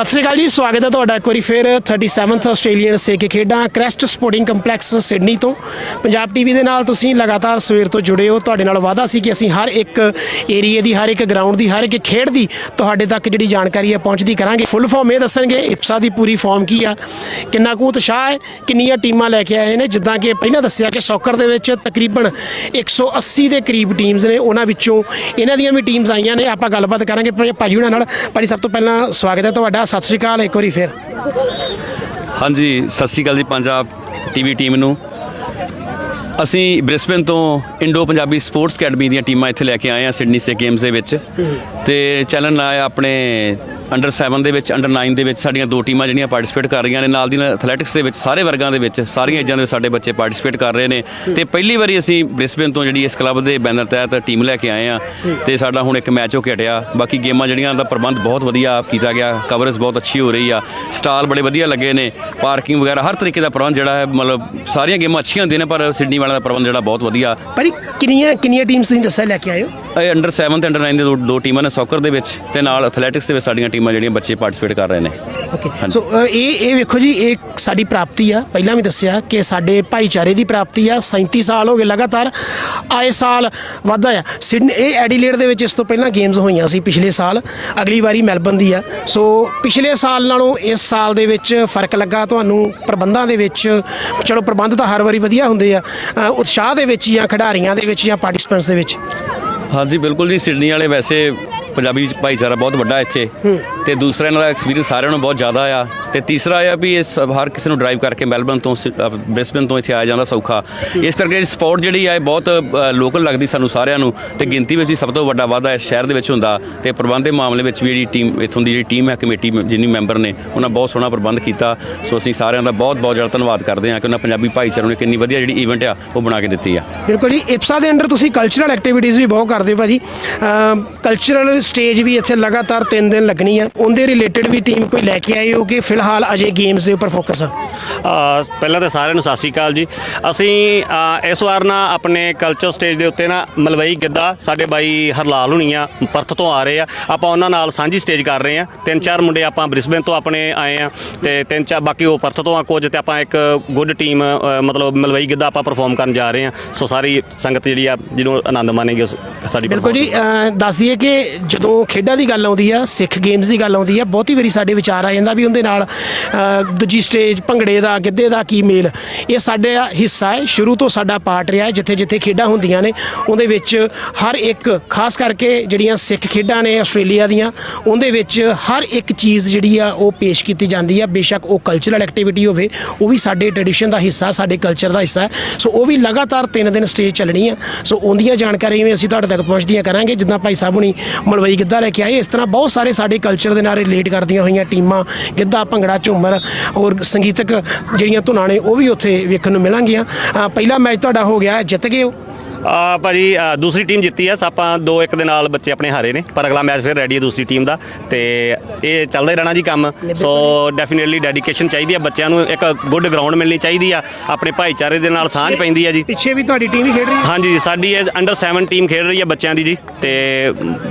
ਸਤਿ ਸ੍ਰੀ ਅਕਾਲ ਜੀ, ਸਵਾਗਤ ਹੈ ਤੁਹਾਡਾ ਇੱਕ ਵਾਰੀ ਫਿਰ 37th ਆਸਟ੍ਰੇਲੀਅਨ ਸੇਕੇ ਖੇਡਾਂ ਕ੍ਰੈਸਟ ਸਪੋਰਟਿੰਗ ਕੰਪਲੈਕਸ ਸਿਡਨੀ ਤੋਂ। ਪੰਜਾਬ ਟੀਵੀ ਦੇ ਨਾਲ ਤੁਸੀਂ ਲਗਾਤਾਰ ਸਵੇਰ ਤੋਂ ਜੁੜੇ ਹੋ। ਤੁਹਾਡੇ ਨਾਲ ਵਾਅਦਾ ਸੀ ਕਿ ਅਸੀਂ ਹਰ ਇੱਕ ਏਰੀਏ ਦੀ, ਹਰ ਇੱਕ ਗਰਾਊਂਡ ਦੀ, ਹਰ ਇੱਕ ਖੇਡ ਦੀ ਤੁਹਾਡੇ ਤੱਕ ਜਿਹੜੀ ਜਾਣਕਾਰੀ ਹੈ ਪਹੁੰਚਦੀ ਕਰਾਂਗੇ। ਫੁੱਲ ਫਾਰਮ ਇਹ ਦੱਸਣਗੇ ਇਪਸਾ ਦੀ ਪੂਰੀ ਫਾਰਮ ਕੀ ਆ, ਕਿੰਨਾ ਕੁ ਉਤਸ਼ਾਹ ਹੈ, ਕਿੰਨੀਆਂ ਟੀਮਾਂ ਲੈ ਕੇ ਆਏ ਨੇ। ਜਿੱਦਾਂ ਕਿ ਪਹਿਲਾਂ ਦੱਸਿਆ ਕਿ ਸੌਕਰ ਦੇ ਵਿੱਚ ਤਕਰੀਬਨ 180 ਦੇ ਕਰੀਬ ਟੀਮਸ ਨੇ, ਉਹਨਾਂ ਵਿੱਚੋਂ ਇਹਨਾਂ ਦੀਆਂ ਵੀ ਟੀਮਸ ਆਈਆਂ ਨੇ। ਆਪਾਂ ਗੱਲਬਾਤ ਕਰਾਂਗੇ ਭਾਜੀ- ਭਾਜੀ ਉਹਨਾਂ ਨਾਲ। ਭਾਜੀ, ਸਭ ਤੋਂ ਪਹਿਲਾਂ ਸਵਾਗਤ ਹੈ ਤੁਹਾਡਾ। ਸਤਿ ਸ਼੍ਰੀ ਅਕਾਲ ਇੱਕ ਵਾਰੀ ਫਿਰ। ਹਾਂਜੀ, ਸਤਿ ਸ਼੍ਰੀ ਅਕਾਲ ਜੀ ਪੰਜਾਬ ਟੀਵੀ ਟੀਮ ਨੂੰ। ਅਸੀਂ ਬ੍ਰਿਸਬਨ ਤੋਂ ਇੰਡੋ ਪੰਜਾਬੀ ਸਪੋਰਟਸ ਅਕੈਡਮੀ ਦੀਆਂ ਟੀਮਾਂ ਇੱਥੇ ਲੈ ਕੇ ਆਏ ਆ ਸਿਡਨੀ ਸੇ ਗੇਮਸ ਦੇ ਵਿੱਚ। ਤੇ ਚੈਨਲ ਆਇਆ ਆਪਣੇ ਅੰਡਰ 7 ਦੇ ਵਿੱਚ ਅੰਡਰ 9 ਦੇ ਵਿੱਚ ਸਾਡੀਆਂ ਦੋ ਟੀਮਾਂ ਜਿਹੜੀਆਂ ਪਾਰਟਿਸਿਪੇਟ ਕਰ ਰਹੀਆਂ ਨੇ। ਨਾਲ ਦੀ ਨਾਲ ਐਥਲੈਟਿਕਸ ਦੇ ਵਿੱਚ ਸਾਰੇ ਵਰਗਾਂ ਦੇ ਵਿੱਚ ਸਾਰੀਆਂ ਏਜਾਂ ਦੇ ਸਾਡੇ ਬੱਚੇ ਪਾਰਟਿਸਿਪੇਟ ਕਰ ਰਹੇ ਨੇ। ਤੇ ਪਹਿਲੀ ਵਾਰੀ ਅਸੀਂ ਬ੍ਰਿਸਬਨ ਤੋਂ ਜਿਹੜੀ ਇਸ ਕਲੱਬ ਦੇ ਬੈਨਰ ਤਹਿਤ ਟੀਮ ਲੈ ਕੇ ਆਏ ਆ ਤੇ ਸਾਡਾ ਹੁਣ ਇੱਕ ਮੈਚ ਹੋ ਕੇ ਹਟਿਆ। ਬਾਕੀ ਗੇਮਾਂ ਜਿਹੜੀਆਂ ਦਾ ਪ੍ਰਬੰਧ ਬਹੁਤ ਵਧੀਆ ਕੀਤਾ ਗਿਆ। ਕਵਰੇਜ ਬਹੁਤ ਅੱਛੀ ਹੋ ਰਹੀ ਆ। ਸਟਾਲ ਬੜੇ ਵਧੀਆ ਲੱਗੇ ਨੇ। ਪਾਰਕਿੰਗ ਵਗੈਰਾ ਹਰ ਤਰੀਕੇ ਦਾ ਪ੍ਰਬੰਧ ਜਿਹੜਾ ਹੈ, ਮਤਲਬ ਸਾਰੀਆਂ ਗੇਮਾਂ ਅੱਛੀਆਂ ਹੁੰਦੀਆਂ ਨੇ, ਪਰ ਸਿਡਨੀ ਵਾਲਿਆਂ ਦਾ ਪ੍ਰਬੰਧ ਜਿਹੜਾ ਬਹੁਤ ਵਧੀਆ। ਭਾਜੀ, ਕਿੰਨੀਆਂ ਕਿੰਨੀਆਂ ਟੀਮਸ ਤੁਸੀਂ ਦੱਸਿਆ ਲੈ ਕੇ ਆਏ ਹੋ? ਇਹ ਅੰਡਰ 7 ਤੇ ਅੰਡਰ 9 ਦੇ ਦੋ- ਦੋ ਟੀਮਾਂ ਨੇ ਸੌਕਰ ਦੇ ਵਿੱਚ ਤੇ ਨਾਲ ਐਥਲੈਟਿਕਸ ਦੇ ਵਿੱਚ ਸਾਡੀਆਂ ਟੀਮਾਂ ਜਿਹੜੀਆਂ ਬੱਚੇ ਪਾਰਟਿਸਿਪੇਟ ਕਰ ਰਹੇ ਨੇ। ਓਕੇ ਸੋ ਅ, ਇਹ ਇਹ ਵੇਖੋ ਜੀ ਇਹ ਸਾਡੀ ਪ੍ਰਾਪਤੀ ਆ। ਪਹਿਲਾਂ ਵੀ ਦੱਸਿਆ ਕਿ ਸਾਡੇ ਭਾਈਚਾਰੇ ਦੀ ਪ੍ਰਾਪਤੀ ਆ। 37 ਸਾਲ ਹੋ ਗਏ ਲਗਾਤਾਰ। ਆਏ ਸਾਲ ਵਾਧਾ ਆ। ਸਿਡਨੀ ਇਹ ਐਡੀਲੇਡ ਦੇ ਵਿੱਚ ਇਸ ਤੋਂ ਪਹਿਲਾਂ ਗੇਮਸ ਹੋਈਆਂ ਸੀ ਪਿਛਲੇ ਸਾਲ। ਅਗਲੀ ਵਾਰੀ ਮੈਲਬਨ ਦੀ ਆ। ਸੋ ਪਿਛਲੇ ਸਾਲ ਨਾਲੋਂ ਇਸ ਸਾਲ ਦੇ ਵਿੱਚ ਫ਼ਰਕ ਲੱਗਾ। ਤੁਹਾਨੂੰ ਪ੍ਰਬੰਧਾਂ ਦੇ ਵਿੱਚ ਚਲੋ ਪ੍ਰਬੰਧ ਤਾਂ ਹਰ ਵਾਰੀ ਵਧੀਆ ਹੁੰਦੇ ਆ। ਅ, ਉਤਸ਼ਾਹ ਦੇ ਵਿੱਚ ਜਾਂ ਖਿਡਾਰੀਆਂ ਦੇ ਵਿੱਚ ਜਾਂ ਪਾਰਟਿਸਪੈਂਟਸ ਦੇ ਵਿੱਚ। ਹਾਂਜੀ ਬਿਲਕੁਲ ਜੀ ਸਿਡਨੀ ਵਾਲੇ ਵੈਸੇ ਪੰਜਾਬੀ ਭਾਈਚਾਰਾ ਬਹੁਤ ਵੱਡਾ ਇੱਥੇ। ਤੇ ਦੂਸਰਾ ਇਹਨਾਂ ਦਾ ਐਕਸਪੀਰੀਅੰਸ ਸਾਰਿਆਂ ਨੂੰ ਬਹੁਤ ਜ਼ਿਆਦਾ ਆ। ਤੇ ਤੀਸਰਾ ਆ ਵੀ ਇਹ ਸਭ- ਹਰ ਕਿਸੇ ਨੂੰ ਡਰਾਈਵ ਕਰਕੇ ਮੈਲਬਨ ਤੋਂ ਬ੍ਰਿਸਬਨ ਤੋਂ ਇੱਥੇ ਆਇਆ ਜਾਂਦਾ ਸੌਖਾ। ਇਸ ਕਰਕੇ ਸਪੋਰਟ ਜਿਹੜੀ ਆ ਇਹ ਬਹੁਤ ਲੋਕਲ ਲੱਗਦੀ ਸਾਨੂੰ ਸਾਰਿਆਂ ਨੂੰ। ਤੇ ਗਿਣਤੀ ਵਿੱਚ ਵੀ ਸਭ ਤੋਂ ਵੱਡਾ ਵਾਧਾ ਇਸ ਸ਼ਹਿਰ ਦੇ ਵਿੱਚ ਹੁੰਦਾ। ਤੇ ਪ੍ਰਬੰਧ ਦੇ ਮਾਮਲੇ ਵਿੱਚ ਵੀ ਜਿਹੜੀ ਟੀਮ ਇੱਥੋਂ ਦੀ ਜਿਹੜੀ ਟੀਮ ਹੈ ਕਮੇਟੀ ਜਿੰਨੀ ਮੈਂਬਰ ਨੇ ਉਹਨਾਂ ਬਹੁਤ ਸੋਹਣਾ ਪ੍ਰਬੰਧ ਕੀਤਾ। ਸੋ ਅਸੀਂ ਸਾਰਿਆਂ ਦਾ ਬਹੁਤ ਬਹੁਤ ਜ਼ਿਆਦਾ ਧੰਨਵਾਦ ਕਰਦੇ ਹਾਂ ਕਿ ਉਹਨਾਂ ਪੰਜਾਬੀ ਭਾਈਚਾਰੇ ਨੂੰ ਇੱਕ ਇੰਨੀ ਵਧੀਆ ਜਿਹੜੀ ਈਵੈਂਟ ਆ ਉਹ ਬਣਾ ਕੇ ਦਿੱਤੀ ਆ। ਬਿਲਕੁਲ ਜੀ। ਇਪਸਾ ਦੇ ਅੰਡਰ ਤੁਸੀਂ ਕਲਚਰਲ ਐਕਟੀਵਿਟੀਜ਼ ਵੀ ਬਹੁਤ ਕਰਦੇ ਹੋ ਭਾਜੀ। ਕਲਚਰਲ ਸਟੇਜ ਵੀ ਇੱਥੇ ਲਗਾਤਾਰ 3 ਦਿਨ ਲੱਗਣੀ ਆ। ਉਹਦੇ ਰਿਲੇਟਡ ਵੀ ਟੀਮ ਕੋਈ ਲੈ ਕੇ ਆਏ ਹੋ ਕਿ ਫਿਲਹਾਲ ਅਜੇ ਗੇਮਸ ਦੇ ਉੱਪਰ ਫੋਕਸ ਆ। ਪਹਿਲਾਂ ਤਾਂ ਸਾਰਿਆਂ ਨੂੰ ਸਤਿ ਸ਼੍ਰੀ ਅਕਾਲ ਜੀ। ਅਸੀਂ ਇਸ ਵਾਰ ਨਾ ਆਪਣੇ ਕਲਚਰ ਸਟੇਜ ਦੇ ਉੱਤੇ ਨਾ ਮਲਵਈ ਗਿੱਧਾ ਸਾਡੇ ਬਾਈ ਹਰਲਾਲ ਹੁਣੀ ਆ ਪਰਥ ਤੋਂ ਆ ਰਹੇ ਆ। ਆਪਾਂ ਉਹਨਾਂ ਨਾਲ ਸਾਂਝੀ ਸਟੇਜ ਕਰ ਰਹੇ ਆ। ਤਿੰਨ ਚਾਰ ਮੁੰਡੇ ਆਪਾਂ ਬ੍ਰਿਸਬਨ ਤੋਂ ਆਪਣੇ ਆਏ ਆ ਤੇ ਤਿੰਨ ਚਾਰ ਬਾਕੀ ਉਹ ਪਰਥ ਤੋਂ ਆ ਕੁਝ ਤੇ ਆਪਾਂ ਇੱਕ ਗੁੱਡ ਟੀਮ ਮਤਲਬ ਮਲਵਈ ਗਿੱਧਾ ਆਪਾਂ ਪਰਫਾਰਮ ਕਰਨ ਜਾ ਰਹੇ ਆ। ਸੋ ਸਾਰੀ ਸੰਗਤ ਜਿਹੜੀ ਆ ਜਿਹਨੂੰ ਆਨੰਦ ਮਾਣੇਗੀ ਸਾਡੀ ਬਿਲਕੁਲ ਜੀ ਦੱਸ ਦਈਏ ਕਿ ਜਦੋਂ ਖੇਡਾਂ ਦੀ ਗੱਲ ਆਉਂਦੀ ਆ, ਸਿੱਖ ਗੇਮਸ ਦੀ ਗੱਲ ਆਉਂਦੀ ਆ, ਬਹੁਤੀ ਵਾਰੀ ਸਾਡੇ ਵਿਚਾਰ ਆ ਜਾਂਦਾ ਵੀ ਉਹਦੇ ਨਾਲ ਦੂਜੀ ਸਟੇਜ ਭੰਗੜੇ ਦਾ, ਗਿੱਧੇ ਦਾ ਕੀ ਮੇਲ। ਇਹ ਸਾਡੇ ਹਿੱਸਾ ਹੈ, ਸ਼ੁਰੂ ਤੋਂ ਸਾਡਾ ਪਾਰਟ ਰਿਹਾ ਜਿੱਥੇ ਜਿੱਥੇ ਖੇਡਾਂ ਹੁੰਦੀਆਂ ਨੇ, ਉਹਦੇ ਵਿੱਚ ਹਰ ਇੱਕ, ਖਾਸ ਕਰਕੇ ਜਿਹੜੀਆਂ ਸਿੱਖ ਖੇਡਾਂ ਨੇ ਆਸਟ੍ਰੇਲੀਆ ਦੀਆਂ, ਉਹਦੇ ਵਿੱਚ ਹਰ ਇੱਕ ਚੀਜ਼ ਜਿਹੜੀ ਆ, ਉਹ ਪੇਸ਼ ਕੀਤੀ ਜਾਂਦੀ ਆ। ਬੇਸ਼ੱਕ ਉਹ ਕਲਚਰਲ ਐਕਟੀਵਿਟੀ ਹੋਵੇ, ਉਹ ਵੀ ਸਾਡੇ ਟ੍ਰੈਡੀਸ਼ਨ ਦਾ ਹਿੱਸਾ, ਸਾਡੇ ਕਲਚਰ ਦਾ ਹਿੱਸਾ ਹੈ। ਸੋ ਉਹ ਵੀ ਲਗਾਤਾਰ 3 ਦਿਨ ਸਟੇਜ ਚੱਲਣੀ ਆ। ਸੋ ਉਹਦੀਆਂ ਜਾਣਕਾਰੀਆਂ ਵੀ ਅਸੀਂ ਤੁਹਾਡੇ ਤੱਕ ਪਹੁੰਚਦੀਆਂ ਕਰਾਂਗੇ। ਜਿੱਦਾਂ ਭਾਈ ਸਾਹਿਬ ਹੁਣੀ ਮਲਵਈ ਗਿੱਧਾ ਲੈ ਕੇ ਆਏ। ਇਸ ਤਰ੍ਹਾਂ ਬਹੁਤ ਸਾਰੇ ਸਾਡੇ ਕਲਚਰ ਦੇ ਨਾਲ ਰਿਲੇਟ ਕਰਦੀਆਂ ਹੋਈਆਂ ਟੀਮਾਂ, ਗਿੱਧਾ, ਭੰਗੜਾ, ਝੂਮਰ ਔਰ ਸੰਗੀਤਕ ਜਿਹੜੀਆਂ ਧੁਨਾਂ ਨੇ, ਉਹ ਵੀ ਉੱਥੇ ਵੇਖਣ ਨੂੰ ਮਿਲਣਗੀਆਂ ਪਹਿਲਾ ਮੈਚ ਤੁਹਾਡਾ ਹੋ ਗਿਆ, ਜਿੱਤ ਗਏ ਹੋ। ਆ ਭਾਜੀ ਅ, ਦੂਸਰੀ ਟੀਮ ਜਿੱਤੀ ਆ ਆਪਾਂ 2-1 ਦੇ ਨਾਲ ਬੱਚੇ ਆਪਣੇ ਹਾਰੇ ਨੇ ਪਰ ਅਗਲਾ ਮੈਚ ਫਿਰ ਰੈਡੀ ਹੈ ਦੂਸਰੀ ਟੀਮ ਦਾ ਤੇ ਇਹ ਚੱਲਦਾ ਹੀ ਰਹਿਣਾ ਜੀ ਕੰਮ। ਸੋ ਡੈਫੀਨਿਟਲੀ ਡੈਡੀਕੇਸ਼ਨ ਚਾਹੀਦੀ ਆ ਬੱਚਿਆਂ ਨੂੰ ਇੱਕ ਗੁੱਡ ਗਰਾਊਂਡ ਮਿਲਣੀ ਚਾਹੀਦੀ ਆ ਆਪਣੇ ਭਾਈਚਾਰੇ ਦੇ ਨਾਲ ਸਾਂਝ ਪੈਂਦੀ ਆ ਜੀ। ਪਿੱਛੇ ਵੀ ਤੁਹਾਡੀ ਟੀਮ ਹੀ ਖੇਡ ਰਹੀ ਹੈ? ਹਾਂਜੀ ਸਾਡੀ ਇਹ ਅੰਡਰ 7 ਟੀਮ ਖੇਡ ਰਹੀ ਹੈ ਬੱਚਿਆਂ ਦੀ ਜੀ ਤੇ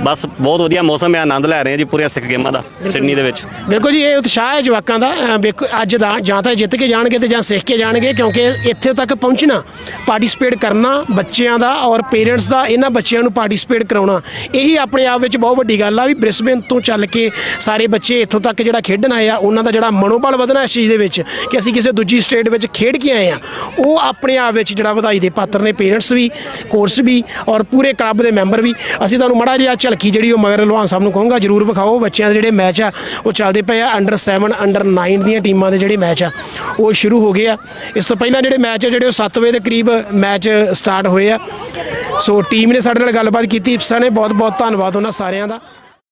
ਬਸ ਬਹੁਤ ਵਧੀਆ ਮੌਸਮ ਹੈ ਆਨੰਦ ਲੈ ਰਹੇ ਹਾਂ ਜੀ ਪੂਰੀਆਂ ਸਿੱਖ ਗੇਮਾਂ ਦਾ ਸਿਡਨੀ ਦੇ ਵਿੱਚ। ਬਿਲਕੁਲ ਜੀ ਇਹ ਉਤਸ਼ਾਹ ਹੈ ਜਵਾਕਾਂ ਦਾ ਅਹ ਵੇਖੋ ਅੱਜ ਦਾ ਜਾਂ ਤਾਂ ਜਿੱਤ ਕੇ ਜਾਣਗੇ ਤੇ ਜਾਂ ਸਿੱਖ ਕੇ ਜਾਣਗੇ ਕਿਉਂਕਿ ਇੱਥੇ ਤੱਕ ਪਹੁੰਚਣਾ ਪਾਰਟਿਸਿਪੇਟ ਕਰਨਾ ਬੱਚਿਆਂ ਦਾ ਔਰ ਪੇਰੈਂਟਸ ਦਾ ਇਹਨਾਂ ਬੱਚਿਆਂ ਨੂੰ ਪਾਰਟਿਸਿਪੇਟ ਕਰਾਉਣਾ, ਇਹੀ ਆਪਣੇ ਆਪ ਵਿੱਚ ਬਹੁਤ ਵੱਡੀ ਗੱਲ ਆ ਵੀ ਬ੍ਰਿਸਬਨ ਤੋਂ ਚੱਲ ਕੇ ਸਾਰੇ ਬੱਚੇ ਇੱਥੋਂ ਤੱਕ ਜਿਹੜਾ ਖੇਡਣ ਆਏ ਆ, ਉਹਨਾਂ ਦਾ ਜਿਹੜਾ ਮਨੋਬਲ ਵਧਣਾ ਇਸ ਚੀਜ਼ ਦੇ ਵਿੱਚ ਕਿ ਅਸੀਂ ਕਿਸੇ ਦੂਜੀ ਸਟੇਟ ਵਿੱਚ ਖੇਡ ਕੇ ਆਏ ਆ, ਉਹ ਆਪਣੇ ਆਪ ਵਿੱਚ ਜਿਹੜਾ ਵਧਾਈ ਦੇ ਪਾਤਰ ਨੇ ਪੇਰੈਂਟਸ ਵੀ ਕੋਰਸ ਵੀ ਔਰ ਪੂਰੇ ਕਲੱਬ ਦੇ ਮੈਂਬਰ ਵੀ। ਅਸੀਂ ਤੁਹਾਨੂੰ ਮੜਾ ਜਿਹਾ ਝਲਕੀ ਜਿਹੜੀ ਉਹ ਮਗਰ ਲਵਾਨ ਸਾਹਿਬ ਨੂੰ ਕਹੂੰਗਾ, ਜਰੂਰ ਵਿਖਾਓ ਬੱਚਿਆਂ ਦੇ ਜਿਹੜੇ ਮੈਚ ਆ, ਉਹ ਚੱਲਦੇ ਪਏ ਆ ਅੰਡਰ 7 ਅੰਡਰ 9 ਦੀਆਂ ਟੀਮਾਂ ਦੇ ਜਿਹੜੇ ਮੈਚ ਆ, ਉਹ ਸ਼ੁਰੂ ਹੋ ਗਏ ਆ। ਇਸ ਤੋਂ ਪਹਿਲਾਂ ਜਿਹੜੇ ਮੈਚ ਆ, ਜਿਹੜੇ ਉਹ 7 ਵਜੇ ਦੇ ਕਰੀਬ ਮੈਚ ਸਟਾਰਟ ਹੋਏ ਆ ਸੋ ਟੀਮ ਨੇ ਸਾਡੇ ਨਾਲ ਗੱਲਬਾਤ ਕੀਤੀ। ਇਫਸਾ ਨੇ ਬਹੁਤ ਬਹੁਤ ਧੰਨਵਾਦ ਉਹਨਾਂ ਸਾਰਿਆਂ ਦਾ।